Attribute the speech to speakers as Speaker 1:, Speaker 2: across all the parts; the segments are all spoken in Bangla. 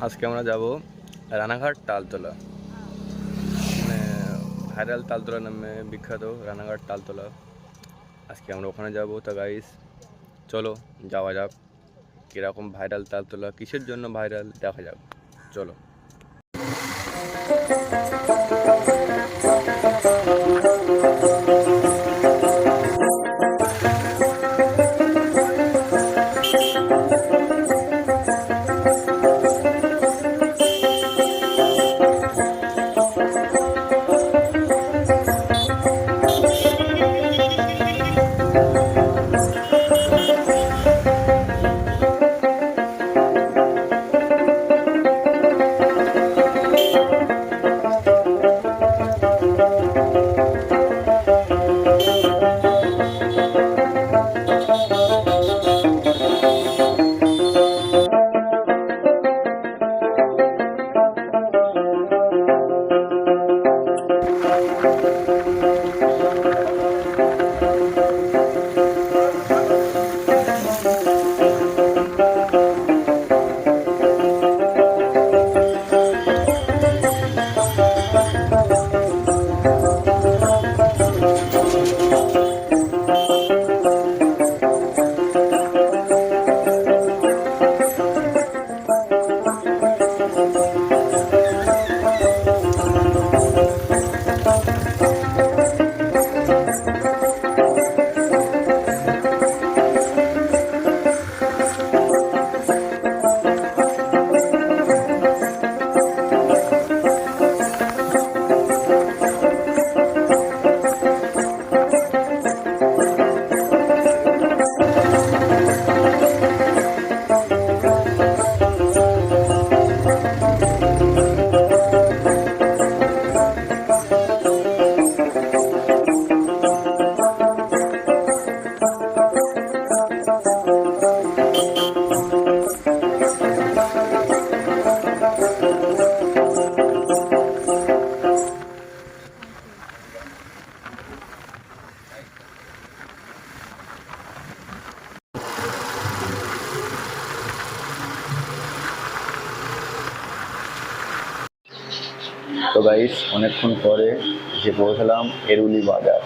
Speaker 1: আজকে আমরা যাব রানাঘাট তালতলা। মানে ভাইরাল তালতলা নামে বিখ্যাত রানাঘাট তালতলা। আজকে আমরা ওখানে যাব। তা গাইস চলো, যাওয়া যাক। কীরকম ভাইরাল তালতলা, কিসের জন্য ভাইরাল, দেখা যাক। চলো। গাইস অনেকক্ষণ পরে যে পৌঁছালাম এরুলি বাজার।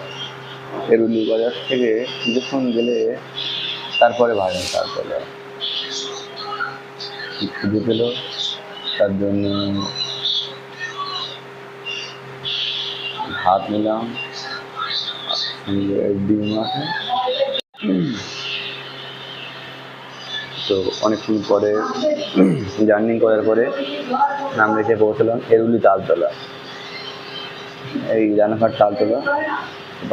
Speaker 1: এরুলি বাজার থেকে কিছুক্ষণ গেলে তারপরে ভাড়া তারপরে খুঁজে পেল? তার জন্য ভাত নিলাম। ডিম আছে তো অনেকক্ষণ পরে জার্নি করার পরে নাম রেখে পৌঁছলাম, এরুলি তালতলা। এই রানাঘাট তালতলা,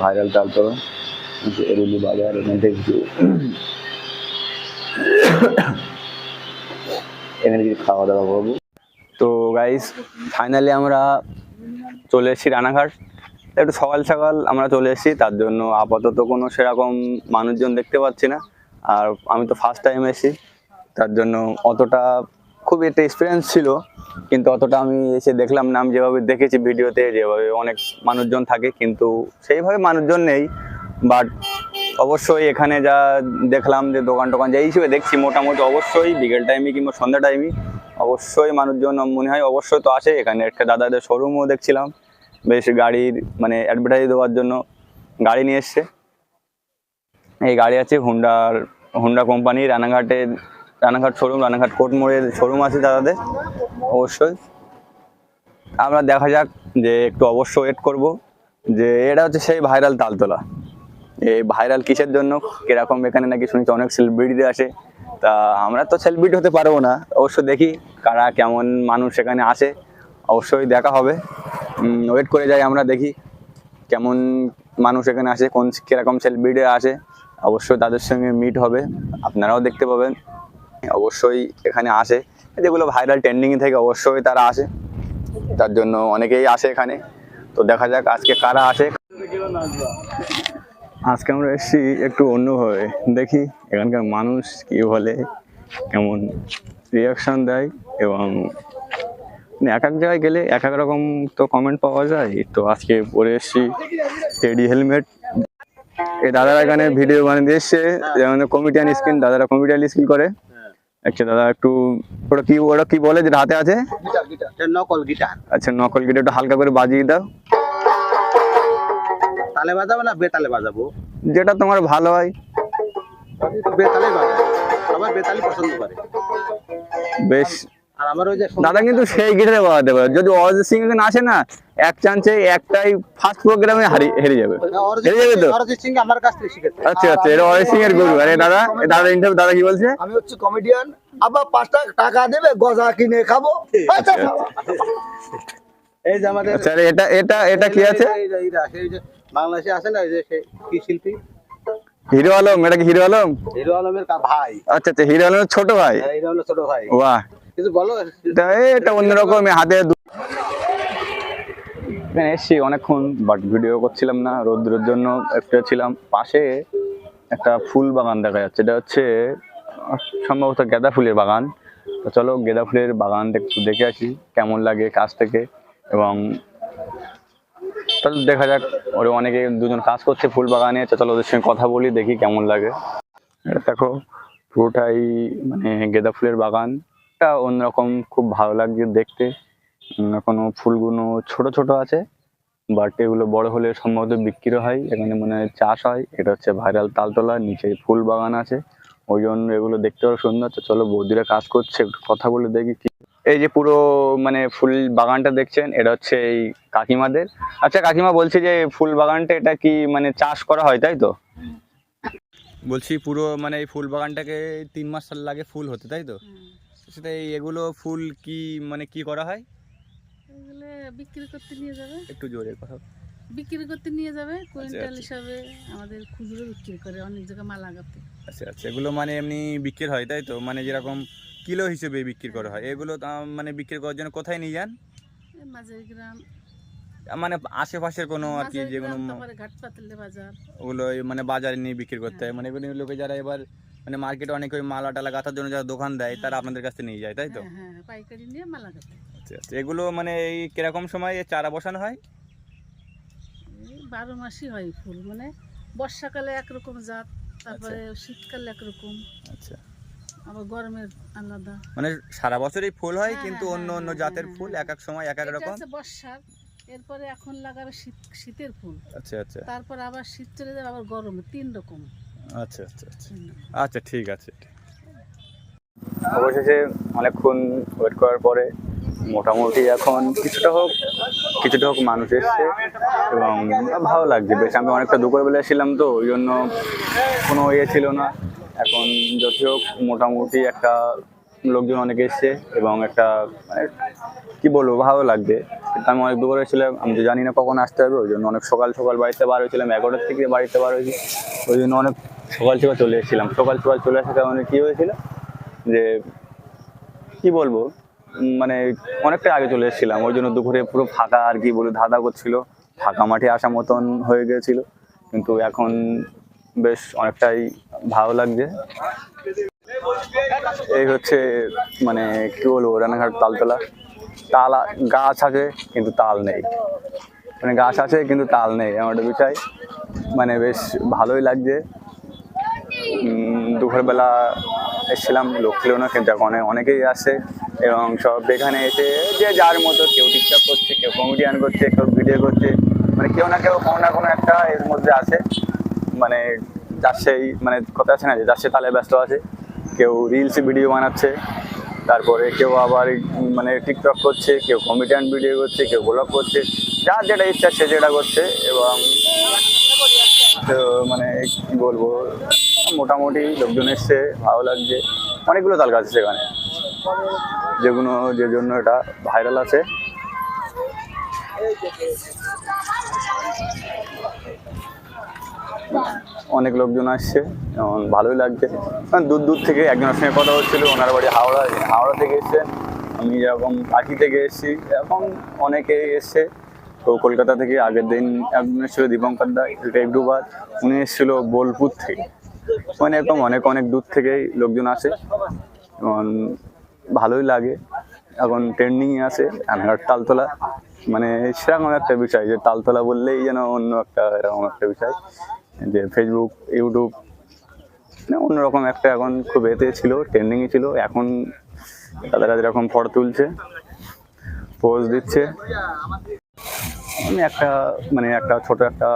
Speaker 1: ভাইরাল তালতলা এরুলি বাজার, এখান কিছু এখানে কিছু খাওয়া দাওয়া করব। তো গাইস ফাইনালি আমরা চলে এসেছি রানাঘাট। একটু সকাল সকাল আমরা চলে এসেছি, তার জন্য আপাতত কোনো সেরকম মানুষজন দেখতে পাচ্ছি না। আর আমি তো ফার্স্ট টাইম এসেছি, তার জন্য অতটা খুব একটা এক্সপিরিয়েন্স ছিল, কিন্তু অতটা আমি এসে দেখলাম না। যেভাবে দেখেছি ভিডিওতে, যেভাবে অনেক মানুষজন থাকে, কিন্তু সেইভাবে মানুষজন নেই। বাট অবশ্যই এখানে যা দেখলাম যে দোকান টোকান যে হিসেবে দেখছি মোটামুটি অবশ্যই বিকেল টাইমে কিংবা সন্ধ্যা টাইমে অবশ্যই মানুষজন মনে হয় অবশ্যই তো আসে। এখানে একটা দাদাদের শোরুমও দেখছিলাম। বেশ গাড়ির মানে অ্যাডভার্টাইজ দেওয়ার জন্য গাড়ি নিয়ে এসছে। এই গাড়ি আছে হুন্ডার হুন্ডা কোম্পানি রানাঘাটের রানাঘাট শোরুম, রানাঘাট কোর্ট মোড়ের শোরুম আছে দাদাদের, অবশ্যই। আমরা দেখা যাক যে একটু অবশ্য ওয়েট করব যে এটা হচ্ছে সেই ভাইরাল তালতলা। এই ভাইরাল কিসের জন্য? কীরকম এখানে নাকি শুনেছি অনেক সেলিব্রিটি আসে। তা আমরা তো সেলিব্রিটি হতে পারব না। অবশ্য দেখি কারা কেমন মানুষ এখানে আসে। অবশ্যই দেখা হবে। ওয়েট করে যাই আমরা, দেখি কেমন মানুষ এখানে আসে, কোন কীরকম সেলিব্রিটি আসে। অবশ্যই তাদের সঙ্গে মিট হবে। আপনারাও দেখতে পাবেন। অবশ্যই এখানে আসে। যেগুলো ভাইরাল ট্রেন্ডিংয়ে থেকে অবশ্যই তারা আসে। তার জন্য অনেকেই আসে এখানে। তো দেখা যাক আজকে কারা আসে। আজকে আমরা এসেছি একটু অন্যভাবে। দেখি এখানকার মানুষ কি বলে, কেমন রিয়াকশান দেয় এবং মানে এক এক জায়গায় গেলে এক এক রকম তো কমেন্ট পাওয়া যায়। তো আজকে পরে এসেছি টেডি হেলমেট এই দাদারা এখানে ভিডিও বানিয়ে দিয়ে এসছে যেমন কমিটিয়ান স্কিন দাদারা কমিটিয়ান স্কিন করে। আচ্ছা দাদা একটু ওটা কি ওটা কি বলে যেটা হাতে আছে?
Speaker 2: নকল গিটার।
Speaker 1: আচ্ছা নকল গিটার একটু হালকা করে বাজিয়ে দাও।
Speaker 2: তালে বাজাবো না বেতালে বাজাবো?
Speaker 1: যেটা তোমার ভালো হয়।
Speaker 2: বেতালে বাজাবো সবাই বেতালি পছন্দ করে।
Speaker 1: বেশ। দাদা কিন্তু সেই গিটারে বাজাতে পারে। যদি অরিজিৎ সিং এখানে আসে না এক চান্সে একটাই ফার্স্ট প্রোগ্রামে হেরে যাবে। হেরে যাবে তো?
Speaker 2: অরিজিৎ সিং আমার কাছ থেকে শিখেছে।
Speaker 1: আচ্ছা আচ্ছা এটা অরিজিৎ সিং এর গুরু আরে দাদা দাদা ইন্টারভিউ দাদা কি বলছে?
Speaker 3: আমি হচ্ছে কমেডিয়ান আবার পাঁচটা টাকা দেবে গজা কিনে খাব। আচ্ছা,
Speaker 2: এই যে আমাদের
Speaker 1: আচ্ছা এটা এটা এটা কি আছে?
Speaker 2: বাংলাদেশে আছে না যে কি শিল্পী?
Speaker 1: হিরো আলম এটা কি হিরো আলম?
Speaker 2: হিরো আলমের ভাই।
Speaker 1: আচ্ছা আচ্ছা হিরো আলমের ছোট ভাই?
Speaker 2: হ্যাঁ, হিরো আলমের ছোট ভাই।
Speaker 1: বাহ। এটা অন্যরকম হাতে এখানে এসছি অনেকক্ষণ বাট ভিডিও করছিলাম না, রোদ্রের জন্য একটু ছিলাম। পাশে একটা ফুল বাগান দেখা যাচ্ছে, এটা হচ্ছে সম্ভবত গাঁদা ফুলের বাগান। তো চলো, গাঁদা ফুলের বাগানটা একটু দেখে আসি, কেমন লাগে কাছ থেকে, এবং দেখা যাক, ওরা অনেকে দুজন কাজ করছে ফুল বাগানে, তো চলো ওদের সঙ্গে কথা বলি, দেখি কেমন লাগে। এটা দেখো, পুরোটাই মানে গাঁদা ফুলের বাগান। এটা অন্যরকম খুব ভালো লাগছে দেখতে। এখনও ফুলগুলো ছোট ছোট আছে বাট এগুলো বড় হলে সম্ভবত বিক্রি হয়। এখানে মানে চাষ হয়। এটা হচ্ছে ভাইরাল তালতলা নিচে ফুল বাগান আছে। ওই জন্য এগুলো দেখতে আরও সুন্দর। তো চলো বৌদিরা কাজ করছে একটু কথা বলে দেখি কি। এই যে পুরো মানে ফুল বাগানটা দেখছেন এটা হচ্ছে এই কাকিমাদের। আচ্ছা কাকিমা বলছি যে ফুল বাগানটা এটা কি মানে চাষ করা হয় তাই তো? বলছি পুরো মানে এই ফুল বাগানটাকে তিন মাস লাগে ফুল হতে তাই তো? সেটা এগুলো ফুল কি মানে কি করা হয়?
Speaker 4: এগুলো বিক্রি করতে নিয়ে যাবে।
Speaker 1: একটু জোরে কথা
Speaker 4: বিক্রি করতে নিয়ে যাবে কুইন্টাল
Speaker 1: আচ্ছা।
Speaker 4: হিসাবে আমাদের খুচরো বিক্রি করে অনেক জায়গায় মাল আগাতে।
Speaker 1: আচ্ছা আচ্ছা এগুলো মানে এমনি বিক্রি হয় তাই তো? মানে যেরকম কিলো হিসেবে বিক্রি করা হয় এগুলো মানে বিক্রি করার জন্য কোথায় নিয়ে যান?
Speaker 4: মাঝের গ্রাম।
Speaker 1: মানে আশেপাশের কোনো আর কি
Speaker 4: পাতলে বাজার।
Speaker 1: ওগুলো মানে বাজারে নিয়ে বিক্রি করতে হয়। মানে এগুলো লোকে যারা এবার মানে মার্কেটে অনেক ওই মালা টালা গাঁথার জন্য যারা দোকান দেয় তারা আপনাদের কাছে নিয়ে যায় তাই তো?
Speaker 4: হ্যাঁ হ্যাঁ পাইকারি নিয়ে মাল
Speaker 1: আচ্ছা আচ্ছা। এগুলো মানে এই কীরকম সময় চারা বসানো হয়?
Speaker 4: এই বারো মাসই হয় ফুল মানে বর্ষাকালে একরকম জাত তারপরে শীতকালে একরকম।
Speaker 1: আচ্ছা।
Speaker 4: আবার গরমের আলাদা।
Speaker 1: মানে সারা বছরই ফুল হয়
Speaker 4: হ্যাঁ,
Speaker 1: কিন্তু
Speaker 4: হ্যাঁ,
Speaker 1: অন্য অন্য
Speaker 4: হ্যাঁ,
Speaker 1: জাতের
Speaker 4: হ্যাঁ,
Speaker 1: ফুল
Speaker 4: হ্যাঁ।
Speaker 1: এক এক সময় এক এক রকম?
Speaker 4: বর্ষার এরপরে এখন লাগাবে শীত শীতের ফুল।
Speaker 1: আচ্ছা আচ্ছা।
Speaker 4: তারপর আবার শীত চলে যাবে আবার গরমে তিন রকম।
Speaker 1: আচ্ছা আচ্ছা আচ্ছা। আচ্ছা ঠিক আছে। অবশেষে অনেকক্ষণ ওয়েট করার পরে মোটামুটি এখন কিছুটা হোক কিছুটা হোক মানুষ এসছে এবং ভালো লাগছে। বেশ আমি অনেকটা দুপুরবেলা ছিলাম তো ওই জন্য কোনো ইয়ে ছিল না। এখন যতই হোক মোটামুটি একটা লোকজন অনেক এসছে এবং একটা মানে কি বলব ভালো লাগবে কিন্তু আমি অনেক দুপুরে ছিলাম আমি তো জানি না কখন আসতে হবে ওই জন্য অনেক সকাল সকাল বাড়িতে বার হয়েছিলাম এগারোটার থেকে বাড়িতে বার হয়েছি। ওই জন্য অনেক সকাল সকাল চলে এসেছিলাম। সকাল সকাল চলে আসার কারণে কী হয়েছিল? যে, কি বলব? মানে অনেকটা আগে চলে এসেছিলাম। ওই জন্য দুপুরে পুরো ফাঁকা আর কি বলে ধাঁধা করছিল। ফাঁকা মাঠে আসা মতন হয়ে গিয়েছিল। কিন্তু এখন বেশ অনেকটাই ভালো লাগছে। এই হচ্ছে মানে কি বলব রানাঘাট তালতলা। তাল গাছ আছে, কিন্তু তাল নেই। মানে গাছ আছে, কিন্তু তাল নেই, আমার বিষয়। মানে বেশ ভালোই লাগছে। দুপুরবেলা এসেছিলাম, লোক ছিল না অনেক- অনেকেই আসে, এবং সব এখানে এসে যে যার মতো, কেউ টিকটক করছে, কেউ কমেডিয়ান করছে, কেউ ভিডিও করছে মানে কেউ না কেউ, কোনো না কোনো একটা এর মধ্যে আছে মানে যার সেই মানে কথা আছে না যে যার সে তালে ব্যস্ত আছে, কেউ রিলস ভিডিও বানাচ্ছে, তারপরে কেউ আবার মানে টিকটক করছে, কেউ কমেডিয়ান ভিডিও করছে, কেউ ব্লগ করছে, যার যেটা ইচ্ছা সে যেটা করছে, এবং তো মানে কি বলব মোটামুটি লোকজন এসছে, ভালো লাগছে। অনেকগুলো তাল গাছ আছে সেখানে। যেগুলো যে জন্য এটা ভাইরাল আছে। অনেক লোকজন আসছে, এবং ভালোই লাগছে। দূর দূর থেকে একজনের সঙ্গে কথা হচ্ছিল, ওনার বাড়ি হাওড়া হাওড়া থেকে এসছেন। আমি যেরকম কাঠি থেকে এসেছি এখন অনেকেই এসছে। তো কলকাতা থেকে আগের দিন একজন এসেছিল, দীপঙ্কর দা বাদ। উনি এসেছিল বোলপুর থেকে। মানে এরকম অনেক অনেক দূর থেকেই লোকজন আসে। এবং ভালোই লাগে। এখন ট্রেন্ডিংয়ে আছে। রানাঘাট তালতলা মানে সেরকম একটা বিষয় যে তালতলা বললেই যেন অন্য একটা এরকম একটা বিষয়। যে ফেসবুক ইউটিউব না অন্যরকম একটা এখন খুব এতে ছিল ট্রেন্ডিংয়ে ছিল। এখন তারা যেরকম ফটো তুলছে পোজ দিচ্ছে। আমি একটা মানে একটা ছোট একটা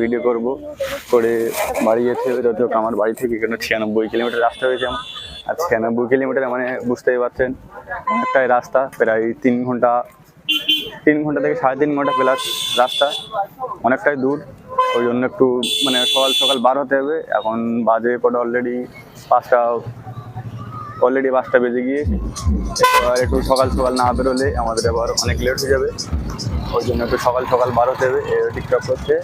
Speaker 1: ভিডিও করব, করে বাড়ি যেতে হবে। যত আমার বাড়ি থেকে এখানে ছিয়ানব্বই কিলোমিটার রাস্তা হয়েছে আমার। আর ছিয়ানব্বই কিলোমিটার মানে বুঝতেই পারছেন, অনেকটাই রাস্তা, প্রায় তিন ঘণ্টা তিন ঘণ্টা থেকে সাড়ে তিন ঘণ্টা প্লাস রাস্তা, অনেকটাই দূর। ওই জন্য একটু মানে সকাল সকাল বার হতে হবে। এখন বাজে পরে অলরেডি পাঁচটা অলরেডি বাসটা বেজে গিয়ে এবার একটু সকাল সকাল না বেরোলে আমাদের আবার অনেক লেট হয়ে যাবে। ওই জন্য একটু সকাল সকাল বার হতে হবে টিকটক করতে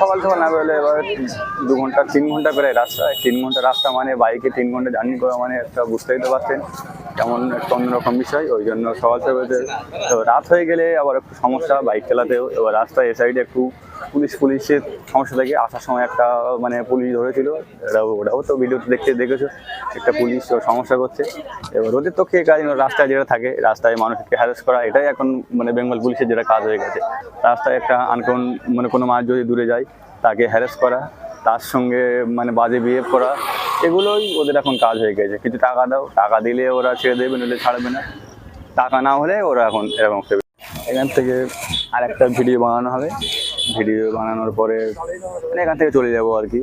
Speaker 1: সকাল সকাল না বেরোলে এবার দু ঘণ্টা, তিন ঘণ্টা প্রায় রাস্তা। তিন ঘণ্টা রাস্তা মানে বাইকে তিন ঘণ্টা জার্নি করা মানে একটা বুঝতেই তো পারছেন কেমন একটা অন্যরকম বিষয়। ওই জন্য সকাল সকাল রাত হয়ে গেলে আবার একটু সমস্যা, বাইক চালাতেও। এবার রাস্তায় এ সাইডে একটু পুলিশ, পুলিশের সমস্যা থেকে আসার সময় একটা মানে পুলিশ ধরেছিল। ওটাও ওটাও তো ভিডিওতে দেখতে দেখেছ, একটা পুলিশ সমস্যা করছে। এবার ওদের তো খেয়ে কাজ রাস্তায় যেটা থাকে, রাস্তায় মানুষকে হ্যারাস করা, এটাই এখন মানে বেঙ্গল পুলিশের যেটা কাজ হয়ে গেছে। রাস্তায় একটা আনকোন মানে কোনো মাছ যদি দূরে যায়, তাকে হ্যারাস করা, তার সঙ্গে মানে বাজে বিহেভ করা, এগুলোই ওদের এখন কাজ হয়ে গেছে। কিছু টাকা দাও, টাকা দিলে ওরা ছেড়ে দেবে, নইলে ছাড়বে না। টাকা না হলে ওরা এখন এরকম এখান থেকে আর একটা ভিডিও বানানো হবে। ভিডিও বানানোর পরে মানে এখান থেকে চলে যাব আর কি।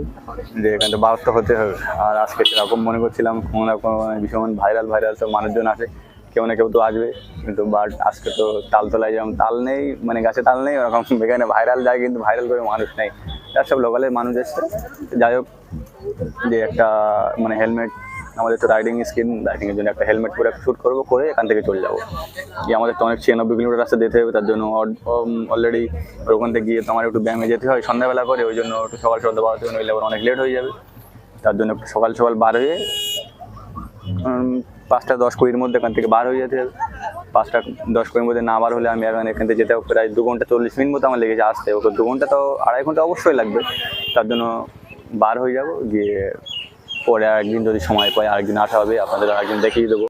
Speaker 1: যে এখান থেকে বারোটা হতে হবে। আর আজকে সেরকম মনে করছিলাম, কোনো না কোনো মানে ভীষণ ভাইরাল ভাইরাল সব মানুষজন আসে। কেউ না কেউ তো আসবে। কিন্তু বাট আজকে তো তাল তোলায় যেমন তাল নেই মানে গাছে তাল নেই, ওরকম এখানে ভাইরাল যায় কিন্তু ভাইরাল করে মানুষ নেই। তার সব লোকালের মানুষ এসছে। যাই হোক, যে একটা মানে হেলমেট আমাদের তো রাইডিং স্কিন রাইডিংয়ের জন্য একটা হেলমেট পরে শ্যুট করব, করে এখান থেকে চলে যাব। গিয়ে আমাদের তো অনেক ছিয়ানব্বই কিলোমিটার রাস্তা যেতে হবে, তার জন্য অলরেডি ওখান থেকে গিয়ে তো আমার একটু ব্যায়ামে যেতে হয় সন্ধ্যাবেলা করে, ওই জন্য একটু সকাল সকাল বাড়াতে হবে নইলে আবার অনেক লেট হয়ে যাবে। তার জন্য একটু সকাল সকাল বার হয়ে পাঁচটা দশ কুড়ির মধ্যে এখান থেকে বার হয়ে যেতে হবে। পাঁচটা দশ কুড়ির মধ্যে না বার হলে আমি এখন এখান থেকে যেতে হবে, প্রায় দু ঘণ্টা চল্লিশ মিনিট মতো আমার লেগেছে আসতে। ওকে দু ঘণ্টা তো আড়াই ঘণ্টা অবশ্যই লাগবে। তার জন্য বার হয়ে যাব, গিয়ে পরে আরেকদিন যদি সময় পাই আরেকদিন আসা হবে আপনাদের আরেকদিন দেখিয়ে দেবো।